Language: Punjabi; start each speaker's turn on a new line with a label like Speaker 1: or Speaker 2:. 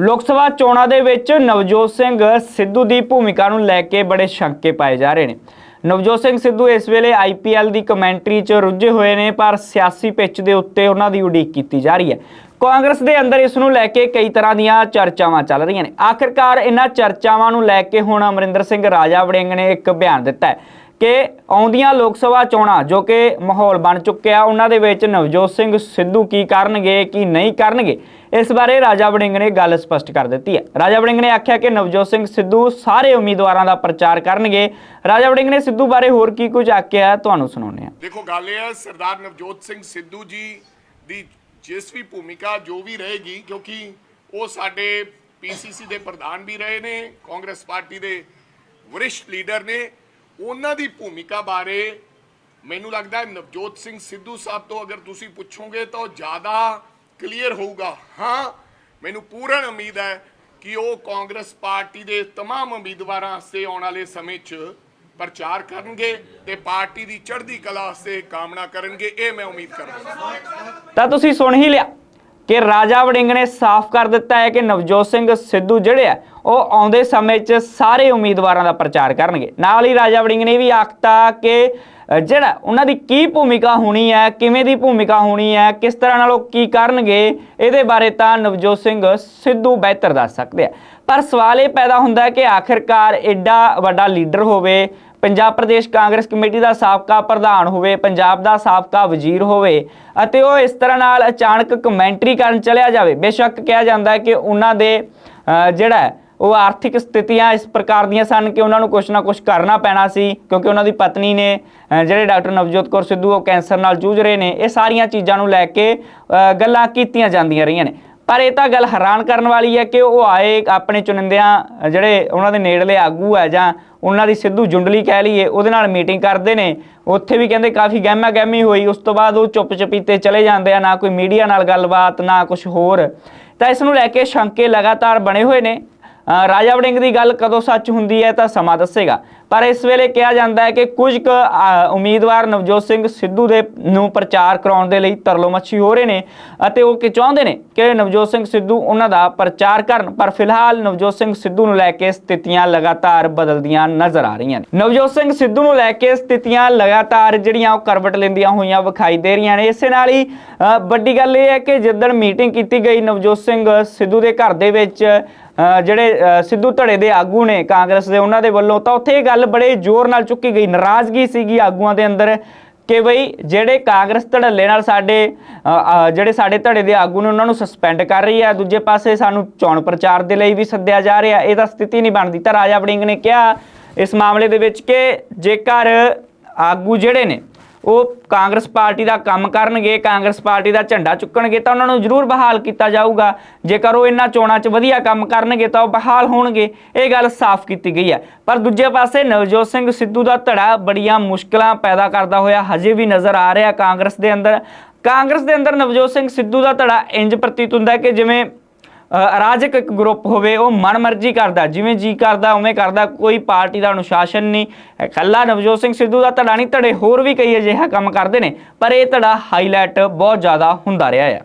Speaker 1: ਲੋਕ ਸਭਾ ਚੋਣਾਂ ਦੇ ਵਿੱਚ ਨਵਜੋਤ ਸਿੰਘ ਸਿੱਧੂ ਦੀ ਭੂਮਿਕਾ ਨੂੰ ਲੈ ਕੇ ਬੜੇ ਸ਼ੰਕੇ ਪਾਏ ਜਾ ਰਹੇ ਨੇ। ਨਵਜੋਤ ਸਿੰਘ ਸਿੱਧੂ ਇਸ ਵੇਲੇ ਆਈਪੀਐਲ ਦੀ ਕਮੈਂਟਰੀ 'ਚ ਰੁੱਝੇ ਹੋਏ ਨੇ, ਪਰ ਸਿਆਸੀ ਪਿੱਚ ਦੇ ਉੱਤੇ ਉਹਨਾਂ ਦੀ ਉਡੀਕ ਕੀਤੀ ਜਾ ਰਹੀ ਹੈ। ਕਾਂਗਰਸ ਦੇ ਅੰਦਰ ਇਸ ਨੂੰ ਲੈ ਕੇ ਕਈ ਤਰ੍ਹਾਂ ਦੀਆਂ ਚਰਚਾਵਾਂ ਚੱਲ ਰਹੀਆਂ ਨੇ। ਆਖਿਰਕਾਰ ਇਹਨਾਂ ਚਰਚਾਵਾਂ ਨੂੰ ਲੈ ਕੇ ਹੁਣ ਅਮਰਿੰਦਰ ਸਿੰਘ ਰਾਜਾ ਵੜਿੰਗ ਨੇ ਇੱਕ ਬਿਆਨ ਦਿੱਤਾ ਹੈ। ਕਿ ਆਉਂਦੀਆਂ ਲੋਕ ਸਭਾ ਚੋਣਾਂ ਜੋ ਕਿ ਮਾਹੌਲ ਬਣ ਚੁੱਕਿਆ, ਉਹਨਾਂ ਦੇ ਵਿੱਚ ਨਵਜੋਤ ਸਿੰਘ ਸਿੱਧੂ ਕੀ ਕਰਨਗੇ, ਕੀ ਨਹੀਂ ਕਰਨਗੇ, ਇਸ ਬਾਰੇ ਰਾਜਾ ਵੜਿੰਗ ਨੇ ਗੱਲ ਸਪਸ਼ਟ ਕਰ ਦਿੱਤੀ ਹੈ। ਰਾਜਾ ਵੜਿੰਗ ਨੇ ਆਖਿਆ ਕਿ ਨਵਜੋਤ ਸਿੰਘ ਸਿੱਧੂ ਸਾਰੇ ਉਮੀਦਵਾਰਾਂ ਦਾ ਪ੍ਰਚਾਰ ਕਰਨਗੇ। ਰਾਜਾ ਵੜਿੰਗ ਨੇ ਸਿੱਧੂ ਬਾਰੇ ਹੋਰ ਕੀ ਕੁਝ ਆਖਿਆ, ਤੁਹਾਨੂੰ ਸੁਣਾਉਂਦੇ ਹਾਂ।
Speaker 2: ਦੇਖੋ, ਗੱਲ ਇਹ ਹੈ, ਸਰਦਾਰ ਨਵਜੋਤ ਸਿੰਘ ਸਿੱਧੂ ਜੀ ਦੀ ਜਿਸ ਵੀ ਭੂਮਿਕਾ, ਜੋ ਵੀ ਰਹੇਗੀ, ਕਿਉਂਕਿ ਉਹ ਸਾਡੇ ਪੀਸੀਸੀ ਦੇ ਪ੍ਰਧਾਨ ਵੀ ਰਹੇ ਨੇ, ਕਾਂਗਰਸ ਪਾਰਟੀ ਦੇ ਵਰਿਸ਼ਟ ਲੀਡਰ ਨੇ ਉਹਨਾਂ ਦੀ ਭੂਮਿਕਾ ਬਾਰੇ ਮੈਨੂੰ ਲੱਗਦਾ ਹੈ ਨਵਜੋਤ ਸਿੰਘ ਸਿੱਧੂ ਸਾਹਿਬ ਤੋਂ ਅਗਰ ਤੁਸੀਂ ਪੁੱਛੋਗੇ ਤਾਂ ਉਹ ਜ਼ਿਆਦਾ ਕਲੀਅਰ ਹੋਊਗਾ ਹਾਂ ਮੈਨੂੰ ਪੂਰਨ ਉਮੀਦ ਹੈ ਕਿ ਉਹ ਕਾਂਗਰਸ ਪਾਰਟੀ ਦੇ तमाम ਉਮੀਦਵਾਰਾਂ ਵਾਸਤੇ ਆਉਣ ਵਾਲੇ ਸਮੇਂ 'ਚ ਪ੍ਰਚਾਰ ਕਰਨਗੇ ਤੇ ਪਾਰਟੀ ਦੀ ਚੜ੍ਹਦੀ ਕਲਾ ਵਾਸਤੇ ਕਾਮਨਾ ਕਰਨਗੇ ਇਹ ਮੈਂ ਉਮੀਦ ਕਰਦਾ
Speaker 1: ਤਾਂ ਤੁਸੀਂ ਸੁਣ ਹੀ ਲਿਆ ਕਿ ਰਾਜਾ ਵੜਿੰਗ ਨੇ ਸਾਫ਼ ਕਰ ਦਿੱਤਾ ਹੈ ਕਿ ਨਵਜੋਤ ਸਿੰਘ ਸਿੱਧੂ ਜਿਹੜੇ ਆ, ਉਹ ਆਉਂਦੇ ਸਮੇਂ 'ਚ ਸਾਰੇ ਉਮੀਦਵਾਰਾਂ ਦਾ ਪ੍ਰਚਾਰ ਕਰਨਗੇ। ਨਾਲ ਹੀ ਰਾਜਾ ਵੜਿੰਗ ਨੇ ਵੀ ਆਖਤਾ ਕਿ ਜਿਹੜਾ ਉਹਨਾਂ ਦੀ ਕੀ ਭੂਮਿਕਾ ਹੋਣੀ ਹੈ, ਕਿਵੇਂ ਦੀ ਭੂਮਿਕਾ ਹੋਣੀ ਹੈ, ਕਿਸ ਤਰ੍ਹਾਂ ਨਾਲ ਉਹ ਕੀ ਕਰਨਗੇ, ਇਹਦੇ ਬਾਰੇ ਤਾਂ ਨਵਜੋਤ ਸਿੰਘ ਸਿੱਧੂ ਬਿਹਤਰ ਦੱਸ ਸਕਦੇ ਆ। ਪਰ ਸਵਾਲ ਇਹ ਪੈਦਾ ਹੁੰਦਾ ਹੈ ਕਿ ਆਖਿਰਕਾਰ ਐਡਾ ਵੱਡਾ ਲੀਡਰ ਹੋਵੇ, ਪੰਜਾਬ ਪ੍ਰਦੇਸ਼ ਕਾਂਗਰਸ ਕਮੇਟੀ ਦਾ ਸਾਬਕਾ ਪ੍ਰਧਾਨ ਹੋਵੇ, ਪੰਜਾਬ ਦਾ ਸਾਬਕਾ ਵਜ਼ੀਰ ਹੋਵੇ, ਅਤੇ ਉਹ ਇਸ ਤਰ੍ਹਾਂ ਨਾਲ ਅਚਾਨਕ ਕਮੈਂਟਰੀ ਕਰਨ ਚਲਿਆ ਜਾਵੇ, ਬੇਸ਼ੱਕ ਕਿਹਾ ਜਾਂਦਾ ਹੈ ਕਿ ਉਹਨਾਂ ਦੇ ਜਿਹੜਾ ਉਹ ਆਰਥਿਕ ਸਥਿਤੀਆਂ ਇਸ ਪ੍ਰਕਾਰ ਦੀਆਂ ਸਨ ਕਿ ਉਹਨਾਂ ਨੂੰ ਕੁਝ ਨਾ ਕੁਝ ਕਰਨਾ ਪੈਣਾ ਸੀ, ਕਿਉਂਕਿ ਉਹਨਾਂ ਦੀ ਪਤਨੀ ਨੇ ਜਿਹੜੇ ਡਾਕਟਰ ਨਵਜੋਤ ਕੌਰ ਸਿੱਧੂ ਉਹ ਕੈਂਸਰ ਨਾਲ ਜੂਝ ਰਹੇ ਨੇ, ਇਹ ਸਾਰੀਆਂ ਚੀਜ਼ਾਂ ਨੂੰ ਲੈ ਕੇ ਗੱਲਾਂ ਕੀਤੀਆਂ ਜਾਂਦੀਆਂ ਰਹੀਆਂ ਨੇ। ਪਰ ਇਹ ਤਾਂ ਗੱਲ ਹੈਰਾਨ ਕਰਨ ਵਾਲੀ ਹੈ ਕਿ ਉਹ ਆਏ ਆਪਣੇ ਚੁਣਿੰਦਿਆਂ, ਜਿਹੜੇ ਉਹਨਾਂ ਦੇ ਨੇੜਲੇ ਆਗੂ ਹੈ ਜਾਂ ਉਹਨਾਂ ਦੀ ਸਿੱਧੂ ਜੁੰਡਲੀ ਕਹਿ ਲਈਏ, ਉਹਦੇ ਨਾਲ ਮੀਟਿੰਗ ਕਰਦੇ ਨੇ। ਉੱਥੇ ਵੀ ਕਹਿੰਦੇ ਕਾਫੀ ਗਹਿਮਾ ਗਹਿਮੀ ਹੋਈ, ਉਸ ਤੋਂ ਬਾਅਦ ਉਹ ਚੁੱਪ ਚਪੀਤੇ ਚਲੇ ਜਾਂਦੇ ਆ, ਨਾ ਕੋਈ ਮੀਡੀਆ ਨਾਲ ਗੱਲਬਾਤ, ਨਾ ਕੁਝ ਹੋਰ। ਤਾਂ ਇਸ ਨੂੰ ਲੈ ਕੇ ਸ਼ੰਕੇ ਲਗਾਤਾਰ ਬਣੇ ਹੋਏ ਨੇ। ਰਾਜਾ ਵੜਿੰਗ ਦੀ ਗੱਲ ਕਦੋਂ ਸੱਚ ਹੁੰਦੀ ਹੈ ਤਾਂ ਸਮਾਂ ਦੱਸੇਗਾ। ਪਰ ਇਸ ਵੇਲੇ ਕਿਹਾ ਜਾਂਦਾ ਹੈ ਕਿ ਕੁਝ ਕੁ ਉਮੀਦਵਾਰ ਨਵਜੋਤ ਸਿੰਘ ਸਿੱਧੂ ਦੇ ਨੂੰ ਪ੍ਰਚਾਰ ਕਰਾਉਣ ਦੇ ਲਈ ਤਰਲੋ ਮੱਛੀ ਹੋ ਰਹੇ ਨੇ ਅਤੇ ਉਹ ਕਿ ਚਾਹੁੰਦੇ ਨੇ ਕਿ ਨਵਜੋਤ ਸਿੰਘ ਸਿੱਧੂ ਉਹਨਾਂ ਦਾ ਪ੍ਰਚਾਰ ਕਰਨ। ਪਰ ਫਿਲਹਾਲ ਨਵਜੋਤ ਸਿੰਘ ਸਿੱਧੂ ਨੂੰ ਲੈ ਕੇ ਸਥਿਤੀਆਂ ਲਗਾਤਾਰ ਬਦਲਦੀਆਂ ਨਜ਼ਰ ਆ ਰਹੀਆਂ ਨੇ। ਨਵਜੋਤ ਸਿੰਘ ਸਿੱਧੂ ਨੂੰ ਲੈ ਕੇ ਸਥਿਤੀਆਂ ਲਗਾਤਾਰ ਜਿਹੜੀਆਂ ਉਹ ਕਰਵਟ ਲੈਂਦੀਆਂ ਹੋਈਆਂ ਵਿਖਾਈ ਦੇ ਰਹੀਆਂ ਨੇ। ਇਸੇ ਨਾਲ ਹੀ ਵੱਡੀ ਗੱਲ ਇਹ ਹੈ ਕਿ ਜਿੱਦਣ ਮੀਟਿੰਗ ਕੀਤੀ ਗਈ, ਨਵਜੋਤ ਸਿੰਘ ਸਿੱਧੂ ਦੇ ਘਰ ਦੇ ਵਿੱਚ ਜਿਹੜੇ ਸਿੱਧੂ ਧੜੇ ਦੇ ਆਗੂ ਨੇ ਕਾਂਗਰਸ ਦੇ, ਉਹਨਾਂ ਦੇ ਵੱਲੋਂ ਤਾਂ ਉੱਥੇ ਇਹ ਗੱਲ ਬੜੇ ਜ਼ੋਰ ਨਾਲ ਚੁੱਕੀ ਗਈ, ਨਾਰਾਜ਼ਗੀ ਸੀਗੀ ਆਗੂਆਂ ਦੇ ਅੰਦਰ ਕਿ ਬਈ ਜਿਹੜੇ ਕਾਂਗਰਸ ਧੜੱਲੇ ਨਾਲ ਸਾਡੇ ਜਿਹੜੇ ਸਾਡੇ ਧੜੇ ਦੇ ਆਗੂ ਨੇ, ਉਹਨਾਂ ਨੂੰ ਸਸਪੈਂਡ ਕਰ ਰਹੀ ਹੈ। ਦੂਜੇ ਪਾਸੇ ਸਾਨੂੰ ਚੋਣ ਪ੍ਰਚਾਰ ਦੇ ਲਈ ਵੀ ਸੱਦਿਆ ਜਾ ਰਿਹਾ। ਇਹ ਤਾਂ ਸਥਿਤੀ ਨਹੀਂ ਬਣਦੀ। ਤਾਂ ਰਾਜਾ ਵੜਿੰਗ ਨੇ ਕਿਹਾ ਇਸ ਮਾਮਲੇ ਦੇ ਵਿੱਚ ਕਿ ਜੇਕਰ ਆਗੂ ਜਿਹੜੇ ਨੇ ਉਹ ਕਾਂਗਰਸ ਪਾਰਟੀ ਦਾ ਕੰਮ ਕਰਨਗੇ, ਕਾਂਗਰਸ ਪਾਰਟੀ ਦਾ ਝੰਡਾ ਚੁੱਕਣਗੇ ਤਾਂ ਉਹਨਾਂ ਨੂੰ ਜ਼ਰੂਰ ਬਹਾਲ ਕੀਤਾ ਜਾਊਗਾ। ਜੇਕਰ ਉਹ ਇਹਨਾਂ ਚੋਣਾਂ 'ਚ ਵਧੀਆ ਕੰਮ ਕਰਨਗੇ ਤਾਂ ਉਹ ਬਹਾਲ ਹੋਣਗੇ। ਇਹ ਗੱਲ ਸਾਫ਼ ਕੀਤੀ ਗਈ ਹੈ। ਪਰ ਦੂਜੇ ਪਾਸੇ ਨਵਜੋਤ ਸਿੰਘ ਸਿੱਧੂ ਦਾ ਧੜਾ ਬੜੀਆਂ ਮੁਸ਼ਕਲਾਂ ਪੈਦਾ ਕਰਦਾ ਹੋਇਆ ਹਜੇ ਵੀ ਨਜ਼ਰ ਆ ਰਿਹਾ ਕਾਂਗਰਸ ਦੇ ਅੰਦਰ। ਕਾਂਗਰਸ ਦੇ ਅੰਦਰ ਨਵਜੋਤ ਸਿੰਘ ਸਿੱਧੂ ਦਾ ਧੜਾ ਇੰਜ ਪ੍ਰਤੀਤ ਹੁੰਦਾ ਕਿ ਜਿਵੇਂ ਅਰਾਜਕ ਇੱਕ ਗਰੁੱਪ ਹੋਵੇ, ਉਹ ਮਨਮਰਜ਼ੀ ਕਰਦਾ, ਜਿਵੇਂ ਜੀ ਕਰਦਾ, ਉਵੇਂ ਕਰਦਾ, ਕੋਈ ਪਾਰਟੀ ਦਾ ਅਨੁਸ਼ਾਸਨ ਨਹੀਂ। ਇਕੱਲਾ ਨਵਜੋਤ ਸਿੰਘ ਸਿੱਧੂ ਦਾ ਧੜਾ ਨਹੀਂ, ਧੜੇ ਹੋਰ ਵੀ ਕਈ ਅਜਿਹਾ ਕੰਮ ਕਰਦੇ ਨੇ, ਪਰ ਇਹ ਧੜਾ ਹਾਈਲਾਈਟ ਬਹੁਤ ਜ਼ਿਆਦਾ ਹੁੰਦਾ ਰਿਹਾ ਹੈ